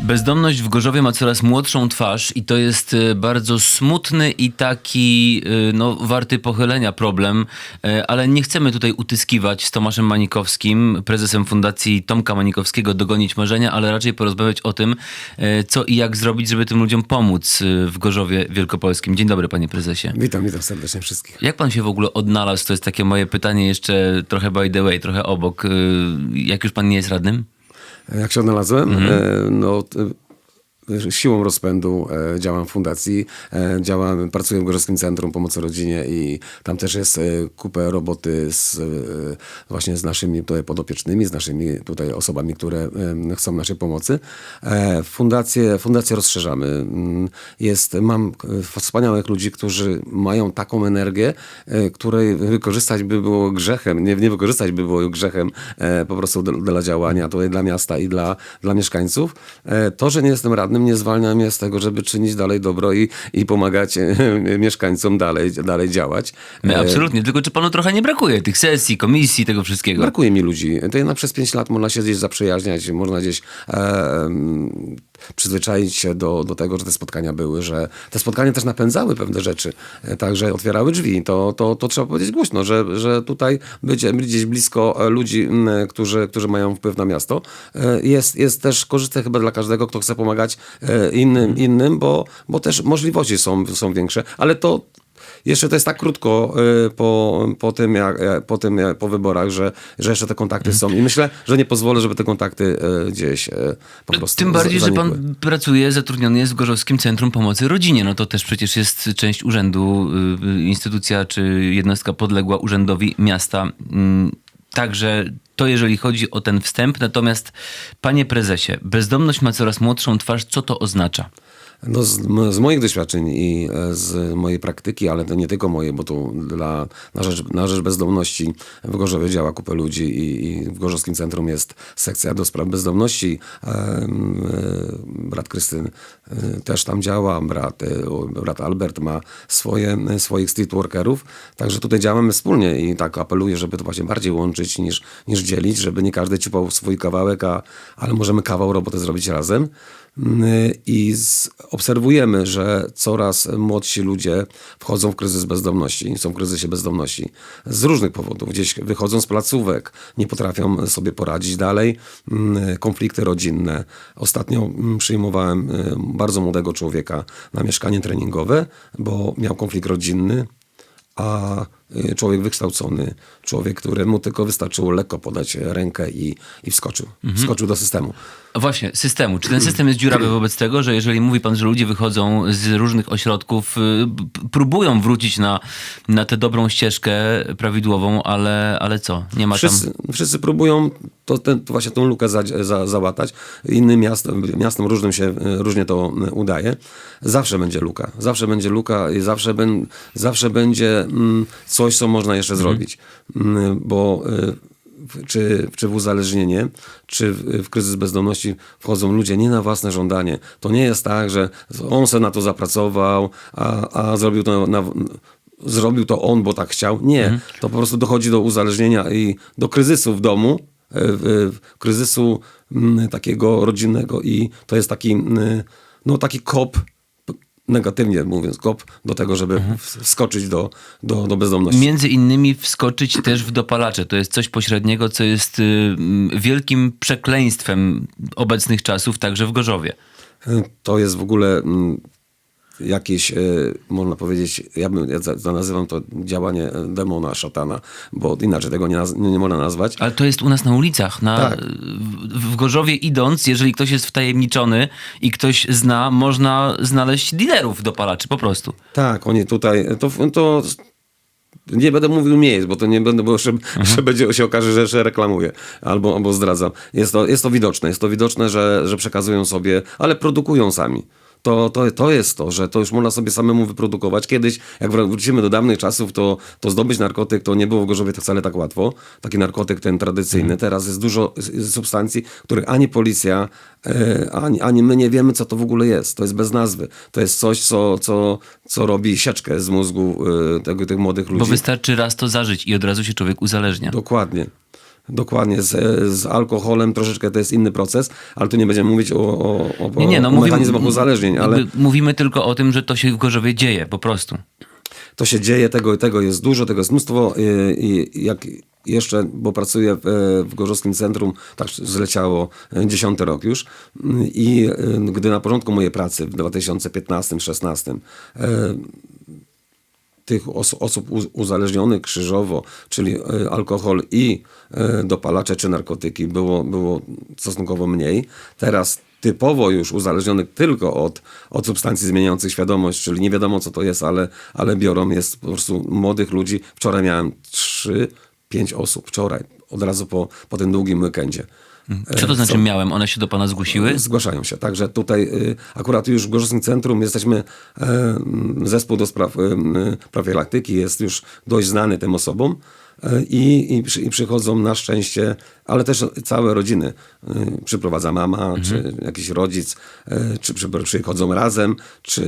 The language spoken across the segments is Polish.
Bezdomność w Gorzowie ma coraz młodszą twarz i to jest e, bardzo smutny i taki e, no, warty pochylenia problem, E, ale nie chcemy tutaj utyskiwać z Tomaszem Manikowskim, prezesem Fundacji Tomka Manikowskiego Dogonić Marzenia, ale raczej porozmawiać o tym, co i jak zrobić, żeby tym ludziom pomóc w Gorzowie Wielkopolskim. Dzień dobry, panie prezesie. Witam, witam serdecznie wszystkich. Jak pan się w ogóle odnalazł? To jest takie moje pytanie jeszcze trochę by the way, trochę obok. Jak już pan nie jest radnym? Jak się odnalazłem? Mhm. E, no, siłą rozpędu e, działam w fundacji, e, działam, pracuję w Gorzowskim Centrum Pomocy Rodzinie i tam też jest e, kupę roboty z, właśnie z naszymi tutaj podopiecznymi, z naszymi tutaj osobami, które chcą naszej pomocy. Fundację, fundację rozszerzamy. Mm, Jest, mam wspaniałych ludzi, którzy mają taką energię, której wykorzystać by było grzechem, nie, nie wykorzystać by było grzechem po prostu dla działania tutaj dla miasta i dla, dla mieszkańców. To, że nie jestem radnym, nie zwalnia mnie z tego, żeby czynić dalej dobro i, i pomagać e, mieszkańcom dalej, dalej działać. My, E, absolutnie, tylko czy panu trochę nie brakuje tych sesji, komisji, tego wszystkiego? Brakuje mi ludzi. To jednak przez 5 lat można się gdzieś zaprzyjaźniać, można gdzieś e, przyzwyczaić się do, do tego, że te spotkania były, że te spotkania też napędzały pewne rzeczy, e, także otwierały drzwi. To, to, to trzeba powiedzieć głośno, że, że tutaj być, gdzieś blisko e, ludzi, którzy, którzy mają wpływ na miasto, e, jest, jest też korzystne chyba dla każdego, kto chce pomagać innym, innym bo, bo też możliwości są, są większe, ale to jeszcze to jest tak krótko y, po, po tym, jak, e, po, tym jak, po wyborach, że, że jeszcze te kontakty są. I myślę, że nie pozwolę, żeby te kontakty y, gdzieś po prostu Tym bardziej, za- że zanikły. pan pracuje, zatrudniony jest w Gorzowskim Centrum Pomocy Rodzinie. No to też przecież jest część urzędu, y, y, instytucja czy jednostka podległa urzędowi miasta. Mm, Także to jeżeli chodzi o ten wstęp. Natomiast, panie prezesie, bezdomność ma coraz młodszą twarz. Co to oznacza? No z, z moich doświadczeń i e, z mojej praktyki, ale to nie tylko moje, bo tu dla, na, rzecz, na rzecz bezdomności w Gorzowie działa kupę ludzi i, i w Gorzowskim Centrum jest sekcja do spraw bezdomności. E, e, brat Krystyn też tam działa, brat, brat Albert ma swoje, swoich street workerów, także tutaj działamy wspólnie i tak apeluję, żeby to właśnie bardziej łączyć niż, niż dzielić, żeby nie każdy ciupał swój kawałek, a, ale możemy kawał roboty zrobić razem. I z, obserwujemy, że coraz młodsi ludzie wchodzą w kryzys bezdomności, są w kryzysie bezdomności z różnych powodów. Gdzieś wychodzą z placówek, nie potrafią sobie poradzić dalej, Mm, konflikty rodzinne. Ostatnio mm, przyjmowałem y, bardzo młodego człowieka na mieszkanie treningowe, bo miał konflikt rodzinny, a y, człowiek wykształcony, człowiek, któremu tylko wystarczyło lekko podać rękę i, i wskoczył. Wskoczył do systemu. Właśnie, systemu. Czy ten system jest dziurawy wobec tego, że jeżeli mówi pan, że ludzie wychodzą z różnych ośrodków, y, próbują wrócić na, na tę dobrą ścieżkę prawidłową, ale, ale co? Nie ma tam... Wszyscy, wszyscy próbują to, ten, to właśnie tą lukę za, za, załatać. Innym miastom, miastom różnym się e, różnie to udaje. Zawsze będzie luka. Zawsze będzie luka i zawsze, ben, zawsze będzie mm, coś, co można jeszcze zrobić. Mm, bo w- czy, czy w uzależnienie, czy w, w kryzys bezdomności wchodzą ludzie nie na własne żądanie. To nie jest tak, że on se na to zapracował, a, a zrobił to na, zrobił to on, bo tak chciał. Nie. To po prostu dochodzi do uzależnienia i do kryzysu w domu, w- kryzysu mm, takiego rodzinnego i to jest taki, mm, no taki kop, negatywnie mówiąc, kop do tego, żeby w- wskoczyć do, do, do bezdomności. Między innymi wskoczyć też w dopalacze. To jest coś pośredniego, co jest y, wielkim przekleństwem obecnych czasów, także w Gorzowie. To jest w ogóle jakieś, e, można powiedzieć, ja, bym, ja nazywam to działanie e, demona, szatana, bo inaczej tego nie, nie, można nazwać. Ale to jest u nas na ulicach. Na, Tak. w, w Gorzowie idąc, jeżeli ktoś jest wtajemniczony i ktoś zna, można znaleźć dealerów dopalaczy po prostu. Tak, oni tutaj, to, to nie będę mówił miejsc, bo to nie będę, bo jeszcze, jeszcze będzie się okaże, że, że reklamuję albo, albo zdradzam. Jest to, jest to widoczne, jest to widoczne, że, że przekazują sobie, ale produkują sami. To, to, to jest to, że to już można sobie samemu wyprodukować. Kiedyś, jak wró- wrócimy do dawnych czasów, to, to zdobyć narkotyk to nie było w Gorzowie tak wcale tak łatwo. Taki narkotyk ten tradycyjny. Teraz jest dużo substancji, których ani policja, e, ani, ani my nie wiemy, co to w ogóle jest. To jest bez nazwy. To jest coś, co, co, co robi sieczkę z mózgu e, tego, tych młodych ludzi. Bo wystarczy raz to zażyć i od razu się człowiek uzależnia. Dokładnie. Dokładnie, z, z alkoholem troszeczkę to jest inny proces, ale tu nie będziemy mówić o, o, o, Nie, nie, no o mówimy, mechanizmach uzależnień, ale mówimy tylko o tym, że to się w Gorzowie dzieje, po prostu. to się dzieje, tego, tego jest dużo, tego jest mnóstwo y, i jak jeszcze, bo pracuję w, Gorzowskim Centrum, tak zleciało dziesiąty rok już i y, gdy na początku mojej pracy w 2015-16 tych os osób uz- uzależnionych krzyżowo, czyli y, alkohol i y, dopalacze czy narkotyki było, było stosunkowo mniej. Teraz typowo już uzależnionych tylko od, od substancji zmieniających świadomość, czyli nie wiadomo co to jest, ale, ale biorą jest po prostu młodych ludzi. Wczoraj miałem 3-5 osób, wczoraj, od razu po, po tym długim weekendzie. Co to E, znaczy miałem? One się do pana zgłosiły? Zgłaszają się. Także tutaj y, akurat już w Gorzowskim Centrum jesteśmy, e, zespół do spraw profilaktyki jest już dość znany tym osobom e, i, i, przy, i przychodzą na szczęście, ale też całe rodziny. Y, Przyprowadza mama, czy jakiś rodzic, e, czy przy, przychodzą razem, czy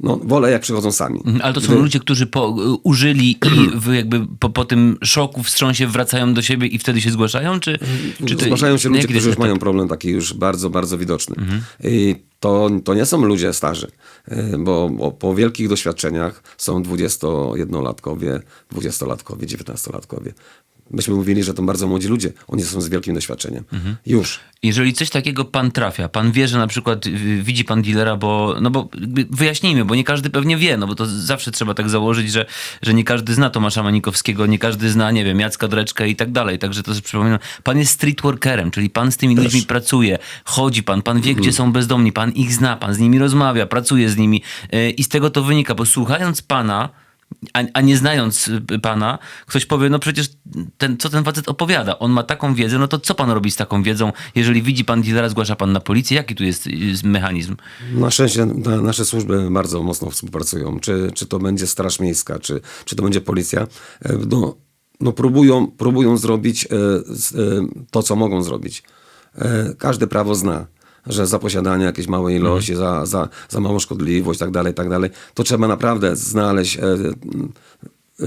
no wolę jak przychodzą sami. Mhm, Ale to są ludzie, którzy po, użyli i jakby po, po tym szoku, wstrząsie wracają do siebie i wtedy się zgłaszają? Czy, czy to, Zgłaszają się ludzie, którzy już etap? mają problem taki już bardzo, bardzo widoczny. I to, to nie są ludzie starzy, y, bo, bo po wielkich doświadczeniach są 21-latkowie, 20-latkowie, 19-latkowie. Myśmy mówili, że to bardzo młodzi ludzie. Oni są z wielkim doświadczeniem. Już. Jeżeli coś takiego pan trafia, pan wie, że na przykład y, widzi pan dealera, bo, no bo wyjaśnijmy, bo nie każdy pewnie wie, no bo to zawsze trzeba tak założyć, że, że nie każdy zna Tomasza Manikowskiego, nie każdy zna, nie wiem, Jacka Dreczkę i tak dalej. Także to przypominam, pan jest streetworkerem, czyli pan z tymi ludźmi pracuje, chodzi pan, pan wie, gdzie są bezdomni, pan ich zna, pan z nimi rozmawia, pracuje z nimi y, i z tego to wynika, bo słuchając pana, a, a nie znając y, pana, ktoś powie, no przecież ten, co ten facet opowiada, on ma taką wiedzę, no to co pan robi z taką wiedzą, jeżeli widzi pan dealera, zgłasza pan na policję, jaki tu jest y, mechanizm? Na szczęście na, nasze służby bardzo mocno współpracują. Czy, czy to będzie Straż Miejska, czy, czy to będzie policja. E, No, no próbują, próbują zrobić e, e, to, co mogą zrobić. Każde prawo zna, że za posiadanie jakiejś małej ilości, za, za, za małą szkodliwość, tak dalej, tak dalej, to trzeba naprawdę znaleźć e, e,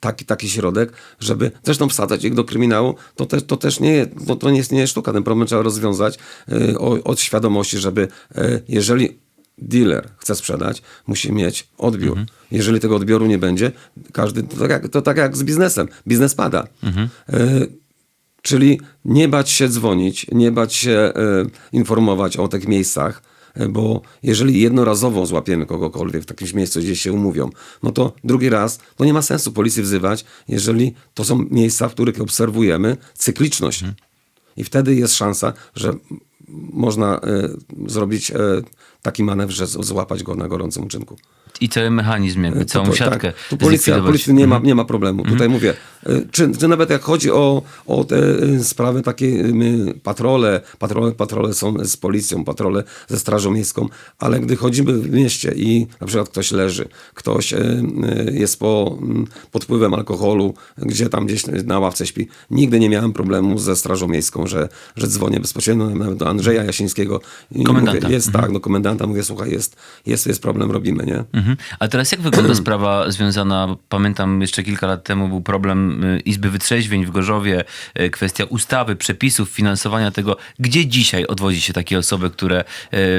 taki, taki środek, żeby zresztą wsadzać ich do kryminału, to, te, to też nie, to, to nie, jest, nie jest sztuka. Ten problem trzeba rozwiązać e, o- od świadomości, żeby e, jeżeli dealer chce sprzedać, musi mieć odbiór. Jeżeli tego odbioru nie będzie, każdy, to tak jak, to tak jak z biznesem. Biznes pada. E, Czyli nie bać się dzwonić, nie bać się e, informować o tych miejscach, e, bo jeżeli jednorazowo złapiemy kogokolwiek w takimś miejscu, gdzie się umówią, no to drugi raz, to nie ma sensu policji wzywać, jeżeli to są miejsca, w których obserwujemy cykliczność. I wtedy jest szansa, że można e, zrobić e, taki manewr, że złapać go na gorącym uczynku. I cały mechanizm, jakby całą Tu- siatkę Tak, tu policja, policja nie, ma, nie ma problemu. Tutaj mówię, y, czy, czy nawet jak chodzi o, o te sprawy takie, patrole, patrole, patrole są z policją, patrole ze strażą miejską, ale gdy chodzimy w mieście i na przykład ktoś leży, ktoś jest po, pod wpływem alkoholu, gdzie tam gdzieś na ławce śpi, nigdy nie miałem problemu ze strażą miejską, że, że dzwonię bezpośrednio nawet do Andrzeja Jasińskiego i Komendanta. mówię, jest tak, do komendanta mówię, słuchaj, jest, jest, jest problem, robimy, nie? Mhm. A teraz jak wygląda sprawa związana, pamiętam jeszcze kilka lat temu był problem y, Izby Wytrzeźwień w Gorzowie, y, kwestia ustawy, przepisów, finansowania tego. Gdzie dzisiaj odwozi się takie osoby, które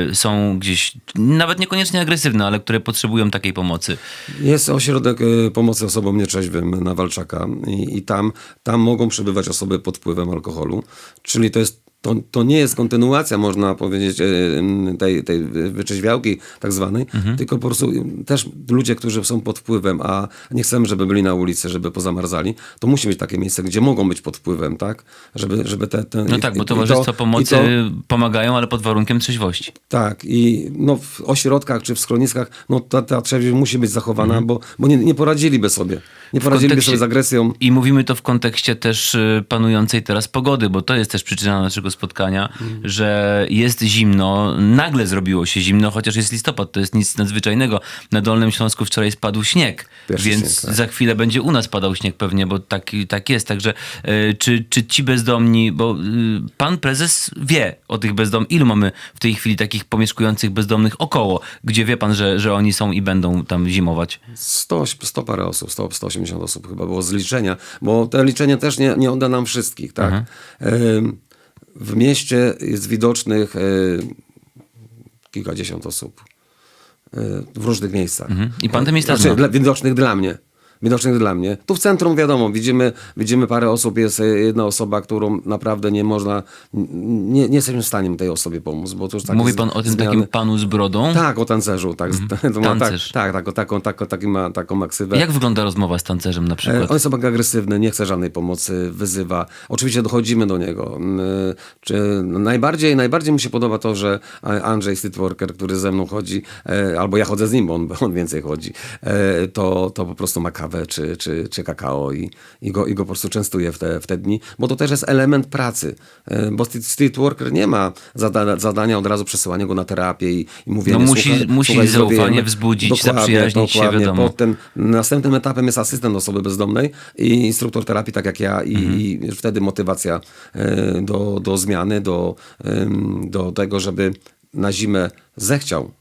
y, są gdzieś, nawet niekoniecznie agresywne, ale które potrzebują takiej pomocy? Jest ośrodek pomocy osobom nieczeźwym na Walczaka i, i tam, tam mogą przebywać osoby pod wpływem alkoholu, czyli to jest to, to nie jest kontynuacja, można powiedzieć, y, tej, tej wyczeźwiałki tak zwanej, tylko po prostu też ludzie, którzy są pod wpływem, a nie chcemy, żeby byli na ulicy, żeby pozamarzali, to musi być takie miejsce, gdzie mogą być pod wpływem, tak? Żeby, żeby te, te, No i- tak, bo i towarzystwa i pomocy to- pomagają, ale pod warunkiem trzeźwości. tak, i no, w ośrodkach czy w schroniskach no, ta, ta trzeźwość musi być zachowana, bo, bo nie, nie poradziliby sobie. Nie poradziliby sobie z agresją. I mówimy to w kontekście też y, panującej teraz pogody, bo to jest też przyczyna naszego spotkania, Mhm. że jest zimno, nagle zrobiło się zimno, chociaż jest listopad, to jest nic nadzwyczajnego. Na Dolnym Śląsku wczoraj spadł śnieg, Pierwszy więc śnieg, tak. za chwilę będzie u nas padał śnieg pewnie, bo tak, tak jest. Także y, czy, czy ci bezdomni, bo y, pan prezes wie o tych bezdomnych, ilu mamy w tej chwili takich pomieszkujących bezdomnych około, gdzie wie pan, że, że oni są i będą tam zimować? 100, 100 parę osób, 100, 180 osób chyba było z liczenia, bo te liczenie też nie, nie odda nam wszystkich, tak? Ym, W mieście jest widocznych y, kilkadziesiąt osób y, w różnych miejscach. I pan te miejsca znaczy, zna? dla, widocznych dla mnie. Widocznych dla mnie. Tu w centrum wiadomo, widzimy, widzimy parę osób, jest e, jedna osoba, którą naprawdę nie można, nie, nie jesteśmy w stanie tej osobie pomóc, bo to już takie Mówi pan o tym zmiany. takim panu z brodą? Tak, o tancerzu, tak. Ma, tak, Tancerz. tak, tak, o taką, taką, taką, ma, taką maksywę. Jak wygląda rozmowa z tancerzem na E, przykład? On jest chyba agresywny, nie chce żadnej pomocy, wyzywa. Oczywiście dochodzimy do niego. Mm, Czy najbardziej, najbardziej mi się podoba to, że Andrzej Streetworker, który ze mną chodzi, e, albo ja chodzę z nim, bo on, on więcej chodzi, e, to, to po prostu ma kawę czy, czy, czy kakao i, i, go, i go po prostu częstuje w te, w te dni, bo to też jest element pracy. E, Bo street- Streetworker nie ma zada, zadania od razu przesyłania go na terapię i, i mówienia, No musi- słuchaj, musi słuchaj, zaufanie zrobiłem. wzbudzić, Dokładnie, zaprzyjaźnić się, wiadomo. Potem następnym etapem jest asystent osoby bezdomnej i instruktor terapii, tak jak ja, i, Mhm. i wtedy motywacja e, do, do zmiany, do, do tego, żeby na zimę zechciał.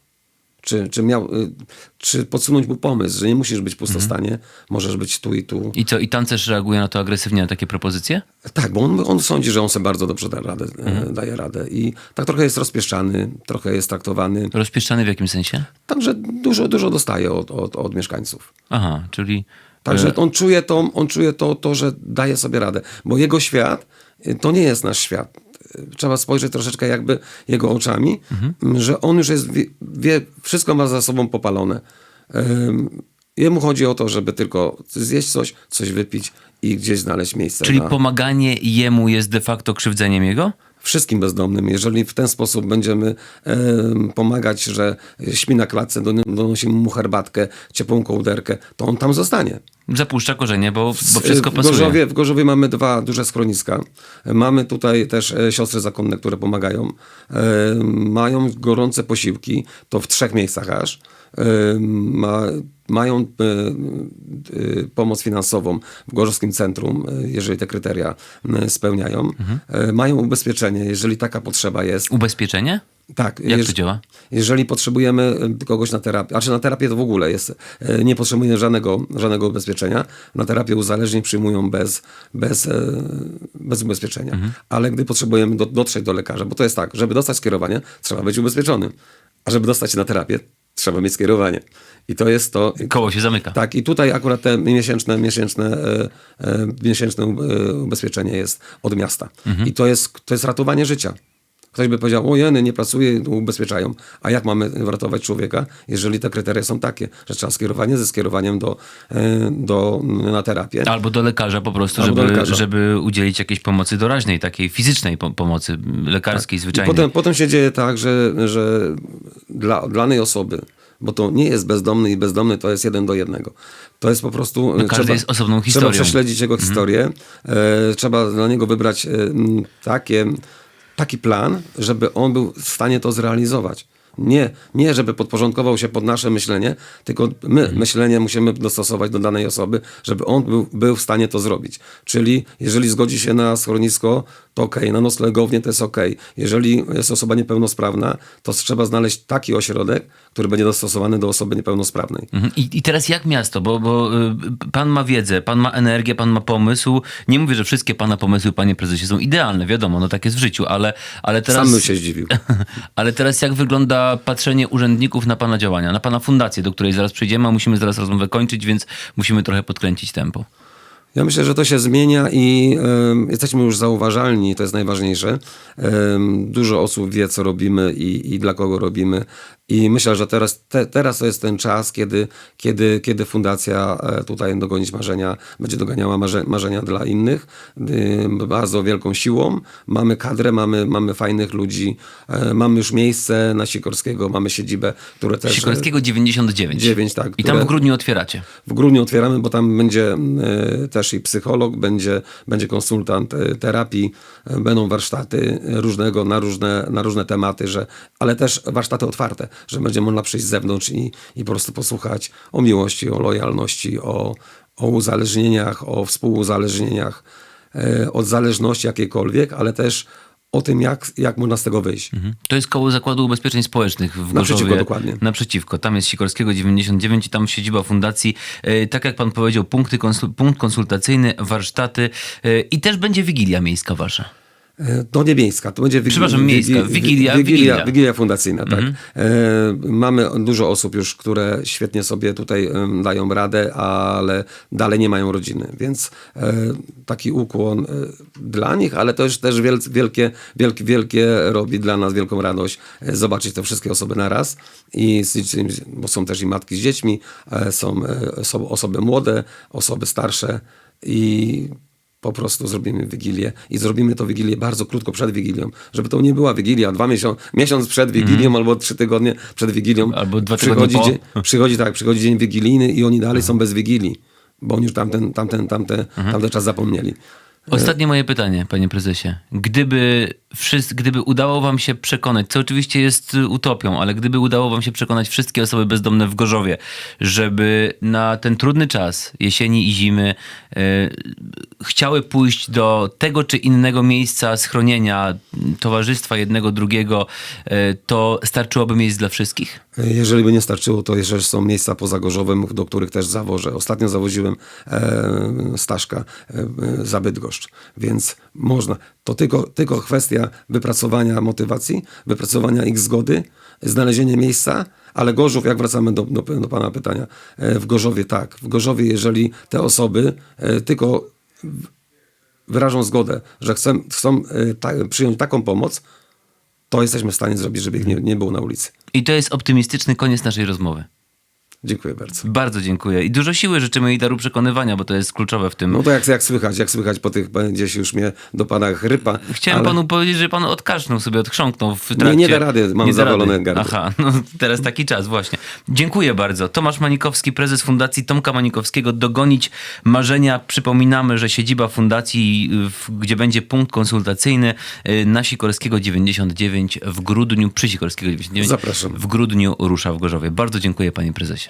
Czy, czy, miał, y, czy podsunąć mu pomysł, że nie musisz być pustostanie, Mhm. możesz być tu i tu. I co, i tancerz reaguje na to agresywnie, na takie propozycje? Tak, bo on, on sądzi, że on sobie bardzo dobrze da radę, e, Mhm. daje radę. I tak trochę jest rozpieszczany, trochę jest traktowany. Rozpieszczany w jakim sensie? Także dużo, dużo dostaje od, od, od mieszkańców. Aha, czyli... Także e, on czuje, to, on czuje to, to, że daje sobie radę, bo jego świat y, to nie jest nasz świat. Trzeba spojrzeć troszeczkę jakby jego oczami, m, że on już jest, wie, wie, wszystko ma za sobą popalone. Jemu chodzi o to, żeby tylko zjeść coś, coś wypić i gdzieś znaleźć miejsce. Czyli na... pomaganie jemu jest de facto krzywdzeniem jego? Wszystkim bezdomnym, jeżeli w ten sposób będziemy em, pomagać, że śpi na klatce, don- donosimy mu herbatkę, ciepłą kołderkę, to on tam zostanie. Zapuszcza korzenie, bo, bo wszystko w pasuje. Gorzowie, w Gorzowie mamy dwa duże schroniska. Mamy tutaj też e, siostry zakonne, które pomagają. E, Mają gorące posiłki, to w trzech miejscach aż. E, Ma, mają pomoc finansową w Gorzowskim Centrum, jeżeli te kryteria spełniają. Mhm. Mają ubezpieczenie, jeżeli taka potrzeba jest. Ubezpieczenie? Tak. Jak to działa? Jeżeli potrzebujemy y, kogoś na terapię, znaczy na terapię to w ogóle jest, y, nie potrzebujemy żadnego, żadnego ubezpieczenia. Na terapię uzależnień przyjmują bez, bez, y, bez ubezpieczenia. Ale gdy potrzebujemy do, dotrzeć do lekarza, bo to jest tak, żeby dostać skierowanie, trzeba być ubezpieczonym. A żeby dostać się na terapię, trzeba mieć skierowanie. I to jest to. Koło się zamyka. Tak, i tutaj akurat te miesięczne, miesięczne, miesięczne ubezpieczenie jest od miasta. I to jest, to jest ratowanie życia. Ktoś by powiedział, o jeny, nie pracuje, ubezpieczają. A jak mamy ratować człowieka, jeżeli te kryteria są takie, że trzeba skierowanie ze skierowaniem do, e, do, na terapię. Albo do lekarza po prostu, Albo żeby, lekarza. żeby udzielić jakiejś pomocy doraźnej, takiej fizycznej po- pomocy, lekarskiej, I zwyczajnej. potem, potem się dzieje tak, że, że dla danej osoby, bo to nie jest bezdomny i bezdomny to jest jeden do jednego. To jest po prostu... No każdy jest osobną Trzeba historią. Mhm. prześledzić jego historię. E, trzeba dla niego wybrać e, takie, taki plan, żeby on był w stanie to zrealizować. Nie, nie, żeby podporządkował się pod nasze myślenie, tylko my Mhm. myślenie musimy dostosować do danej osoby, żeby on był, był w stanie to zrobić. Czyli jeżeli zgodzi się na schronisko, to okej, na noclegownię to jest okej. Jeżeli jest osoba niepełnosprawna, to trzeba znaleźć taki ośrodek, który będzie dostosowany do osoby niepełnosprawnej. Mhm. I, I teraz jak miasto? Bo, bo y, pan ma wiedzę, pan ma energię, pan ma pomysł. Nie mówię, że wszystkie pana pomysły, panie prezesie, są idealne, wiadomo, no tak jest w życiu, ale, ale teraz... Sam bym się zdziwił. Ale teraz jak wygląda patrzenie urzędników na pana działania, na pana fundację, do której zaraz przejdziemy, a musimy zaraz rozmowę kończyć, więc musimy trochę podkręcić tempo. Ja myślę, że to się zmienia i em, jesteśmy już zauważalni, to jest najważniejsze. Em, dużo osób wie, co robimy i, i dla kogo robimy. I myślę, że teraz, te, teraz to jest ten czas, kiedy, kiedy, kiedy fundacja e, tutaj dogonić marzenia, będzie doganiała marze, marzenia dla innych y, bardzo wielką siłą. Mamy kadrę, mamy, mamy fajnych ludzi, e, mamy już miejsce na Sikorskiego, mamy siedzibę, które też... Sikorskiego 99. 9, tak, I tam w grudniu otwieracie. W grudniu otwieramy, bo tam będzie e, też i psycholog, będzie, będzie konsultant terapii, będą warsztaty różnego, na różne, na różne tematy, że, ale też warsztaty otwarte, że będzie można przyjść z zewnątrz i, i po prostu posłuchać o miłości, o lojalności, o, o uzależnieniach, o współuzależnieniach, e, od zależności jakiejkolwiek, ale też o tym, jak, jak można z tego wyjść. Mhm. To jest koło Zakładu Ubezpieczeń Społecznych w Naprzeciwko, Gorzowie. dokładnie. Naprzeciwko. Tam jest Sikorskiego 99 i tam siedziba fundacji. E, tak jak pan powiedział, punkty konsul- punkt konsultacyjny, warsztaty e, i też będzie Wigilia Miejska wasza. To nie miejska, to będzie wigi- Przepraszam, miejska. wigi- Wigilia, Wigilia, Wigilia. Fundacyjna, tak. E, mamy dużo osób już, które świetnie sobie tutaj dają radę, ale dalej nie mają rodziny, więc e, taki ukłon dla nich, ale to już też wiel, wielkie, wielkie, wielkie robi dla nas wielką radość zobaczyć te wszystkie osoby na raz i bo są też i matki z dziećmi, są osoby młode, osoby starsze i po prostu zrobimy Wigilię i zrobimy to Wigilię bardzo krótko przed Wigilią, żeby to nie była Wigilia, dwa miesiąc, miesiąc przed Wigilią albo trzy tygodnie przed Wigilią. Mhm. Albo dwa tygodnie przychodzi, dzień, przychodzi, tak, przychodzi dzień wigilijny i oni dalej Mhm. są bez Wigilii, bo oni już tamten, tamten, tamte, tamten czas zapomnieli. Ostatnie moje pytanie, panie prezesie. Gdyby, wszyscy, gdyby udało wam się przekonać, co oczywiście jest y, utopią, ale gdyby udało wam się przekonać wszystkie osoby bezdomne w Gorzowie, żeby na ten trudny czas jesieni i zimy e, chciały pójść do tego czy innego miejsca schronienia, towarzystwa jednego, drugiego, e, to starczyłoby miejsc dla wszystkich? Jeżeli by nie starczyło, to jeszcze są miejsca poza Gorzowem, do których też zawożę. Ostatnio zawoziłem e, Staszka e, e, za Bydgoszcz, więc można. To tylko, tylko kwestia wypracowania motywacji, wypracowania ich zgody, znalezienie miejsca, ale Gorzów, jak wracamy do, do, do Pana pytania, e, w Gorzowie tak. W Gorzowie, jeżeli te osoby e, tylko wyrażą zgodę, że chcą, chcą e, ta, przyjąć taką pomoc, to jesteśmy w stanie zrobić, żeby ich nie, nie było na ulicy. I to jest optymistyczny koniec naszej rozmowy. Dziękuję bardzo. Bardzo dziękuję. I dużo siły życzymy i daru przekonywania, bo to jest kluczowe w tym. No to jak, jak słychać, jak słychać po tych, gdzieś już mnie dopada chrypa. Chciałem ale panu powiedzieć, że pan odkasznął sobie, odchrząknął w trakcie. nie da rady, mam Nie zawalone rady. gardło. Aha, no teraz taki czas, właśnie. Dziękuję bardzo. Tomasz Manikowski, prezes Fundacji Tomka Manikowskiego. Dogonić marzenia. Przypominamy, że siedziba fundacji, gdzie będzie punkt konsultacyjny y, na Sikorskiego 99 w grudniu, przy Sikorskiego 99 Zapraszam. w grudniu rusza w Gorzowie. Bardzo dziękuję panie prezesie.